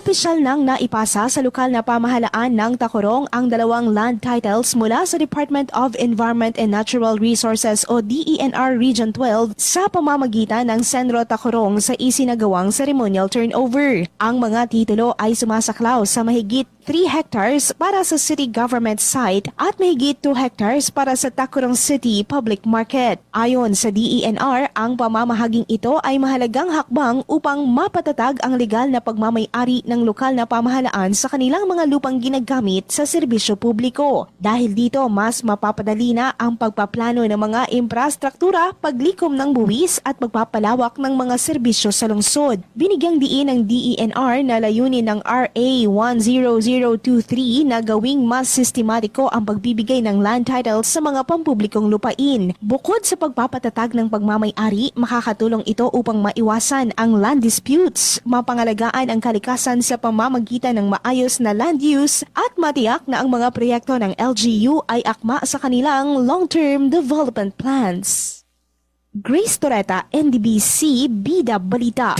Opisyal nang naipasa sa lokal na pamahalaan ng Tacorong ang dalawang land titles mula sa Department of Environment and Natural Resources o DENR Region 12 sa pamamagitan ng Senro Tacorong sa isinagawang ceremonial turnover. Ang mga titulo ay sumasaklaw sa mahigit 3 hectares para sa city government site at mahigit 2 hectares para sa Tacorong City Public Market. Ayon sa DENR, ang pamamahaging ito ay mahalagang hakbang upang mapatatag ang legal na pagmamayari ng lokal na pamahalaan sa kanilang mga lupang ginagamit sa serbisyo publiko. Dahil dito, mas mapapadali na ang pagpaplano ng mga infrastruktura, paglikom ng buwis at pagpapalawak ng mga serbisyo sa lungsod. Binigyang diin ng DENR na layunin ng RA 10023 na gawing mas sistematiko ang pagbibigay ng land titles sa mga pampublikong lupain. Bukod sa pagpapatatag ng pagmamayari, makakatulong ito upang maiwasan ang land disputes, mapangalagaan ang kalikasan sa pamamagitan ng maayos na land use at matiyak na ang mga proyekto ng LGU ay akma sa kanilang long-term development plans. Grace Toreta, NDBC, Bida Balita.